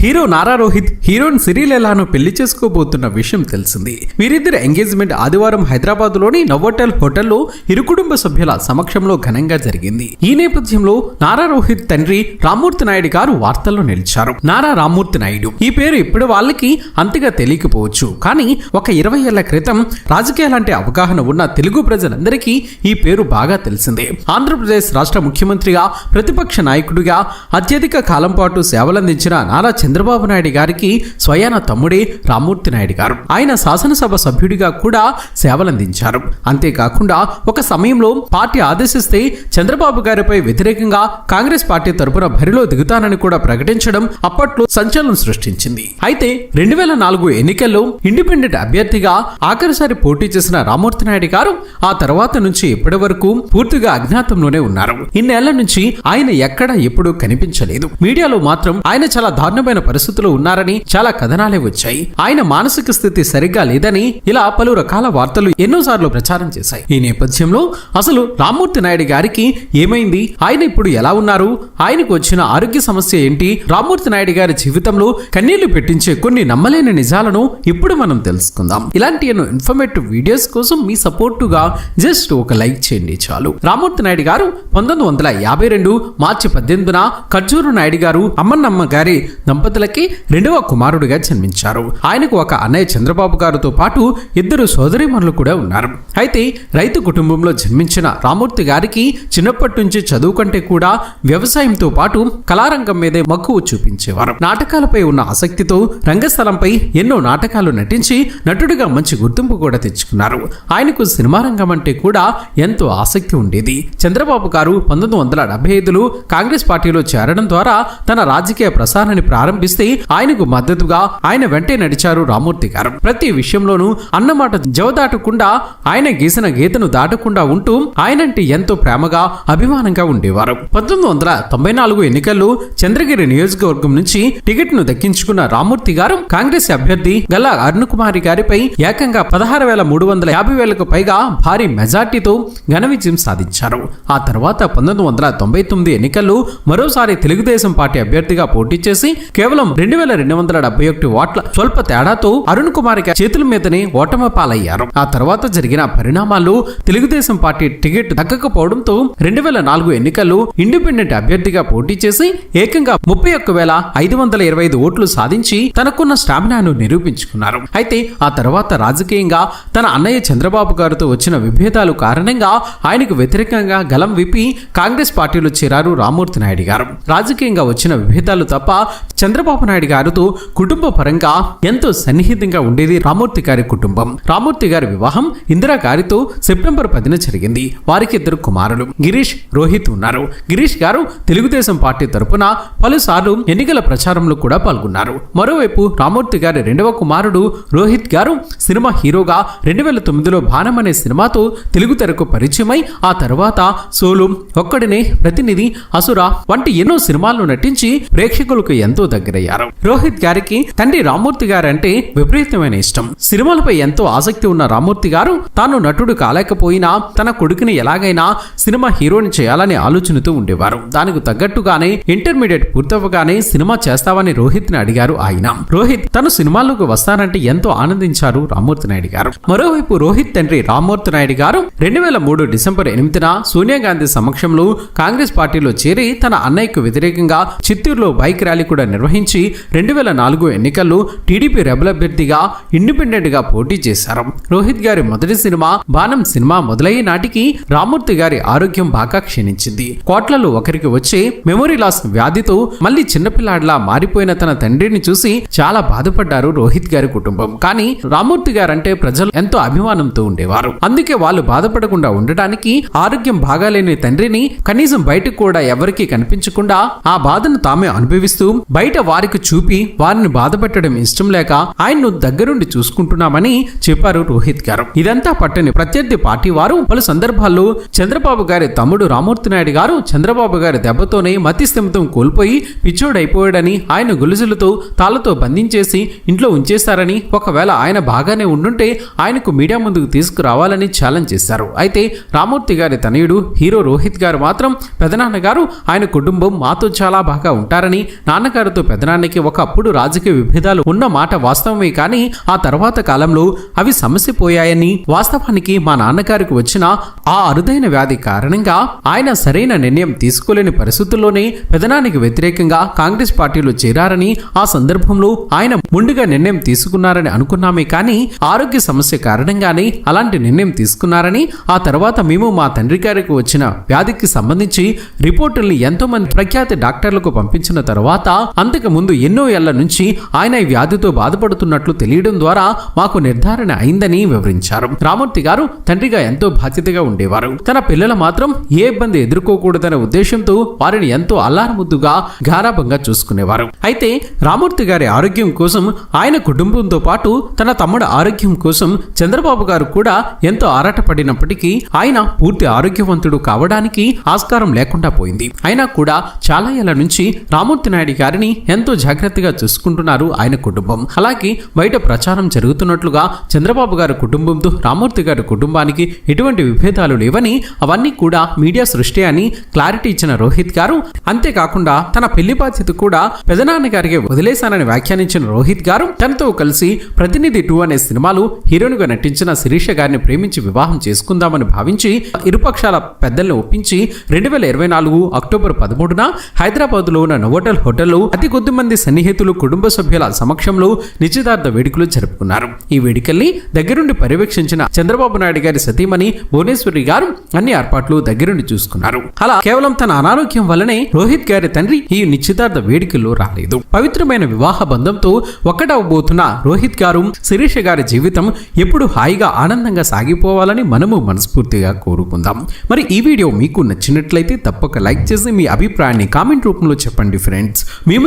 Hero Nara Rohit heroine సిరిలేలాను పెళ్ళి చేసుకోబోతున్న విషయం తెలిసింది. వీరిద్దరి ఎంగేజ్మెంట్ ఆదివారం హైదరాబాద్లోని నవోటెల్ హోటల్లో ఇరు కుటుంబ సభ్యుల సమక్షంలో ఘనంగా జరిగింది. ఈ నేపథ్యంలో నారా రోహిత్ తండ్రి రామ్మూర్తి నాయుడు గారు వార్తల్లో నిలిచారు. నారా రామ్మూర్తి నాయుడు ఈ పేరు ఇప్పుడు వాళ్ళకి అంతగా తెలియకపోవచ్చు. కానీ ఒక ఇరవై ఏళ్ళ క్రితం రాజకీయాలంటే అవగాహన ఉన్న తెలుగు ప్రజలందరికీ ఈ పేరు బాగా తెలిసిందే. ఆంధ్రప్రదేశ్ రాష్ట్ర ముఖ్యమంత్రిగా ప్రతిపక్ష నాయకుడిగా అత్యధిక కాలం పాటు సేవలందించిన నారా చంద్రబాబు నాయుడు గారికి స్వయాన తమ్ముడే రామ్మూర్తి నాయుడు గారు. ఆయన శాసనసభ సభ్యుడిగా కూడా సేవలందించారు. అంతేకాకుండా ఒక సమయంలో పార్టీ ఆదేశిస్తే చంద్రబాబు గారిపై వ్యతిరేకంగా కాంగ్రెస్ పార్టీ తరపున బరిలో దిగుతానని కూడా ప్రకటించడం అప్పట్లో సంచలనం సృష్టించింది. అయితే రెండు వేల నాలుగు ఎన్నికల్లో ఇండిపెండెంట్ అభ్యర్థిగా ఆఖరిసారి పోటీ చేసిన రామ్మూర్తి నాయుడు గారు ఆ తర్వాత నుంచి ఇప్పటి వరకు పూర్తిగా అజ్ఞాతంలోనే ఉన్నారు. ఇన్నేళ్ళ నుంచి ఆయన ఎక్కడ ఎప్పుడూ కనిపించలేదు. మీడియాలో మాత్రం ఆయన చాలా దారుణమైన పరిస్థితుల్లో ఉన్నారని చాలా కథనాలే వచ్చాయి. ఆయన మానసిక స్థితి సరిగ్గా లేదని ఇలా పలు రకాల వార్తలు ఎన్నోసార్లు ప్రచారం చేశాయి. ఈ నేపథ్యంలో అసలు రామ్మూర్తి నాయుడు గారికి ఏమైంది? ఆయన ఇప్పుడు ఎలా ఉన్నారు? ఆయనకు వచ్చిన ఆరోగ్య సమస్య ఏంటి? రామ్మూర్తి నాయుడు గారి జీవితంలో కన్నీళ్ళు పెట్టించే కొన్ని నమ్మలేని నిజాలను ఇప్పుడు మనం తెలుసుకుందాం. ఇలాంటి ఎన్నో ఇన్ఫర్మేటివ్ వీడియోస్ కోసం మీ సపోర్టుగా జస్ట్ ఒక లైక్ చేయండి చాలు. రామ్మూర్తి నాయుడు గారు పంతొమ్మిది వందల యాభై రెండు మార్చి పద్దెనిమిదిన ఖర్జూరు నాయుడు గారు అమ్మన్నమ్మ గారి దంపతులకి రెండవ కుమారుడిగా జన్మించారు. ఆయనకు ఒక అన్నయ్య చంద్రబాబు గారితో పాటు ఇద్దరు సోదరిమణులు కూడా ఉన్నారు. అయితే రైతు కుటుంబంలో జన్మించిన రామూర్తి గారికి చిన్నప్పటి నుంచి చదువు కంటే కూడా వ్యవసాయంతో పాటు కళారంగం మీదే మక్కువ చూపించేవారు. నాటకాలపై ఉన్న ఆసక్తితో రంగస్థలంపై ఎన్నో నాటకాలు నటించి నటుడిగా మంచి గుర్తింపు కూడా తెచ్చుకున్నారు. ఆయనకు సినిమా రంగం అంటే కూడా ఎంతో ఆసక్తి ఉండేది. చంద్రబాబు గారు పంతొమ్మిది వందల డెబ్బై ఐదులో కాంగ్రెస్ పార్టీలో చేరడం ద్వారా తన రాజకీయ ప్రసారాన్ని ప్రారంభ ప్రారంభిస్తే ఆయనకు మద్దతుగా ఆయన వెంటే నడిచారు రామూర్తి గారు. ప్రతి విషయంలోనూ అన్నమాట జవదాటకుండా ఆయన గీసిన గీతను దాటకుండా ఉంటూ ఆయనంటే ఎంతో ప్రేమగా అభిమానంగా ఉండేవారు. పంతొమ్మిది వందల తొంభై నాలుగు ఎన్నికల్లో చంద్రగిరి నియోజకవర్గం నుంచి టికెట్ను దక్కించుకున్న రామూర్తి గారు కాంగ్రెస్ అభ్యర్థి గల్లా అరుణ్ కుమారి గారిపై ఏకంగా పదహారు వేల మూడు వందల యాభై వేలకు పైగా భారీ మెజార్టీతో ఘన విజయం సాధించారు. ఆ తర్వాత పంతొమ్మిది వందల తొంభై తొమ్మిది ఎన్నికల్లో మరోసారి తెలుగుదేశం పార్టీ అభ్యర్థిగా పోటీ చేసి కేవలం రెండు వేల రెండు వందల డెబ్బై ఒకటి ఓట్ల స్వల్ప తేడాతో అరుణ్ కుమార్ చేతుల మీదనే ఓటమి పాలయ్యారు ఆ తర్వాత జరిగిన పరిణామాలు తెలుగుదేశం పార్టీ టికెట్ దక్కకపోవడంతో రెండు వేల నాలుగు ఎన్నికల్లో ఇండిపెండెంట్ అభ్యర్థిగా పోటీ చేసి ఏకంగా ముప్పై ఒక్క వేల ఐదు వందల ఇరవై ఐదు ఓట్లు సాధించి తనకున్న స్టామినాను నిరూపించుకున్నారు. అయితే ఆ తర్వాత రాజకీయంగా తన అన్నయ్య చంద్రబాబు గారితో వచ్చిన విభేదాలు కారణంగా ఆయనకు వ్యతిరేకంగా గలం విప్పి కాంగ్రెస్ పార్టీలో చేరారు రామ్మూర్తి నాయుడు గారు. రాజకీయంగా వచ్చిన విభేదాలు తప్ప చంద్రబాబు నాయుడు గారితో కుటుంబ పరంగా ఎంతో సన్నిహితంగా ఉండేది రామూర్తి గారి కుటుంబం. రామూర్తి గారి వివాహం ఇందిరా గారితో సెప్టెంబర్ పదిన జరిగింది. వారికి ఇద్దరు కుమారులు. గిరీష్ రోహిత్ ఉన్నారు. గిరీష్ గారు తెలుగుదేశం పార్టీ తరపున పలుసార్లు ఎన్నికల ప్రచారంలో కూడా పాల్గొన్నారు. మరోవైపు రామూర్తి గారి రెండవ కుమారుడు రోహిత్ గారు సినిమా హీరోగా రెండు వేల తొమ్మిదిలో బాణం అనే సినిమాతో తెలుగు తెరకు పరిచయమై ఆ తర్వాత సోలు ఒక్కడినే ప్రతినిధి అసుర వంటి ఎన్నో సినిమాల్లో నటించి ప్రేక్షకులకు ఎంతో దగ్గర దగ్గరయ్యారు. రోహిత్ గారికి తండ్రి రామూర్తి గారంటే విపరీతమైన ఇష్టం. సినిమాలపై ఎంతో ఆసక్తి ఉన్న రామూర్తి గారు తాను నటుడు కాలేకపోయినా తన కొడుకుని ఎలాగైనా సినిమా హీరోని చేయాలని ఆలోచనతో ఉండేవారు. దానికి తగ్గట్టుగానే ఇంటర్మీడియట్ పూర్తవగానే సినిమా చేస్తావని రోహిత్ని అడిగారు ఆయన. రోహిత్ తను సినిమాల్లోకి వస్తానంటే ఎంతో ఆనందించారు రామూర్తి నాయుడు గారు. మరోవైపు రోహిత్ తండ్రి రామ్మూర్తి నాయుడు గారు రెండు వేల మూడు డిసెంబర్ ఎనిమిదిన సోనియా గాంధీ సమక్షంలో కాంగ్రెస్ పార్టీలో చేరి తన అన్నయ్యకు వ్యతిరేకంగా చిత్తూరులో బైక్ ర్యాలీ కూడా నిర్వహించి రెండు వేల నాలుగు ఎన్నికల్లో టీడీపీ రెబల్ అభ్యర్థిగా ఇండిపెండెంట్గా పోటీ చేశారు. రోహిత్ గారి మొదటి సినిమా బాణం సినిమా మొదలయ్యే నాటికి రామూర్తి గారి ఆరోగ్యం బాగా క్షీణించింది. కోట్లలో ఒకరికి వచ్చే మెమొరీ లాస్ వ్యాధితో మళ్ళీ చిన్నపిల్లాడిలా మారిపోయిన తన తండ్రిని చూసి చాలా బాధపడ్డారు రోహిత్ గారి కుటుంబం. కానీ రామూర్తి గారంటే ప్రజలు ఎంతో అభిమానంతో ఉండేవారు. అందుకే వాళ్ళు బాధపడకుండా ఉండటానికి ఆరోగ్యం బాగాలేని తండ్రిని కనీసం బయటకు కూడా ఎవరికీ కనిపించకుండా ఆ బాధను తామే అనుభవిస్తూ బయట వారికి చూపి వారిని బాధపెట్టడం ఇష్టం లేక ఆయన్ను దగ్గరుండి చూసుకుంటున్నామని చెప్పారు రోహిత్ గారు. ఇదంతా పట్టని ప్రత్యర్థి పార్టీ వారు పలు సందర్భాల్లో చంద్రబాబు గారి తమ్ముడు రామూర్తి నాయుడు గారు చంద్రబాబు గారి దెబ్బతోనే మతి స్థిమితం కోల్పోయి పిచ్చోడైపోయాడని ఆయన గొలుసులతో తాళ్ళతో బంధించేసి ఇంట్లో ఉంచేశారని ఒకవేళ ఆయన బాగానే ఉండుంటే ఆయనకు మీడియా ముందుకు తీసుకురావాలని ఛాలెంజ్ చేశారు. అయితే రామూర్తి గారి తనయుడు హీరో రోహిత్ గారు మాత్రం పెదనాన్నగారు ఆయన కుటుంబం మాతో చాలా బాగా ఉంటారని నాన్నగారితో పెదనాన్నకి ఒకప్పుడు రాజకీయ విభేదాలు ఉన్న మాట వాస్తవమే కానీ ఆ తర్వాత కాలంలో అవి సమస్య పోయాయని వాస్తవానికి మా నాన్నగారికి వచ్చిన ఆ అరుదైన వ్యాధి కారణంగా ఆయన సరైన నిర్ణయం తీసుకోలేని పరిస్థితుల్లోనే పెదనానికి వ్యతిరేకంగా కాంగ్రెస్ పార్టీలో చేరారని ఆ సందర్భంలో ఆయన ముందుగా నిర్ణయం తీసుకున్నారని అనుకున్నామే కానీ ఆరోగ్య సమస్య కారణంగానే అలాంటి నిర్ణయం తీసుకున్నారని ఆ తర్వాత మేము మా తండ్రి గారికి వచ్చిన వ్యాధికి సంబంధించి రిపోర్టుల్ని ఎంతో మంది ప్రఖ్యాతి డాక్టర్లకు పంపించిన తర్వాత అంతకు ముందు ఎన్నో ఏళ్ళ నుంచి ఆయన ఈ వ్యాధితో బాధపడుతున్నట్లు తెలియడం ద్వారా మాకు నిర్ధారణ అయిందని వివరించారు. రామూర్తి గారు తండ్రిగా ఎంతో బాధ్యతగా ఉండేవారు. తన పిల్లలు మాత్రం ఏ ఇబ్బంది ఎదుర్కోకూడదనే ఉద్దేశంతో వారిని ఎంతో అల్లారముద్దుగా గారాభంగా చూసుకునేవారు. అయితే రామూర్తి గారి ఆరోగ్యం కోసం ఆయన కుటుంబంతో పాటు తన తమ్ముడు ఆరోగ్యం కోసం చంద్రబాబు గారు కూడా ఎంతో ఆరాటపడినప్పటికీ ఆయన పూర్తి ఆరోగ్యవంతుడు కావడానికి ఆస్కారం లేకుండా పోయింది. అయినా కూడా చాలా ఏళ్ళ నుంచి రామూర్తి నాయుడు గారిని ఎంతో జాగ్రత్తగా చూసుకుంటున్నారు ఆయన కుటుంబం. అలాగే బయట ప్రచారం జరుగుతున్నట్లుగా చంద్రబాబు గారి కుటుంబంతో రామూర్తి గారి కుటుంబానికి ఎటువంటి విభేదాలు లేవని అవన్నీ కూడా మీడియా సృష్టి అని క్లారిటీ ఇచ్చిన రోహిత్ గారు. అంతేకాకుండా తన పెళ్ళి బాధ్యత కూడా పెదనాన్న గారికి వదిలేశానని వ్యాఖ్యానించిన రోహిత్ గారు తనతో కలిసి ప్రతినిధి టూ అనే సినిమాలు హీరోయిన్గా నటించిన శిరీష గారిని ప్రేమించి వివాహం చేసుకుందామని భావించి ఇరుపక్షాల పెద్దల్ని ఒప్పించి రెండు వేల ఇరవై నాలుగు అక్టోబర్ పదమూడున హైదరాబాద్లో ఉన్న నోవోటల్ హోటల్లో అతి కొద్ది మంది సన్నిహితులు కుటుంబ సభ్యుల సమక్షంలో నిశ్చితార్థ వేడుకలు జరుపుకున్నారు. ఈ వేడుకల్ని దగ్గరుండి పర్యవేక్షించిన చంద్రబాబు నాయుడు గారి సతీమణి భువనేశ్వరి గారు అన్ని ఏర్పాట్లు దగ్గరుండి చూసుకున్నారు. అలా కేవలం తన అనారోగ్యం వల్లనే రోహిత్ గారి తండ్రి ఈ నిశ్చితార్థ వేడుకల్లో రాలేదు. పవిత్రమైన వివాహ బంధంతో ఒక్కటవబోతున్న రోహిత్ గారు శిరీష గారి జీవితం ఎప్పుడు హాయిగా ఆనందంగా సాగిపోవాలని మనము మనస్ఫూర్తిగా కోరుకుందాం. మరి ఈ వీడియో మీకు నచ్చినట్లయితే తప్పక లైక్ చేసి మీ అభిప్రాయాన్ని కామెంట్ రూపంలో చెప్పండి ఫ్రెండ్స్. మేము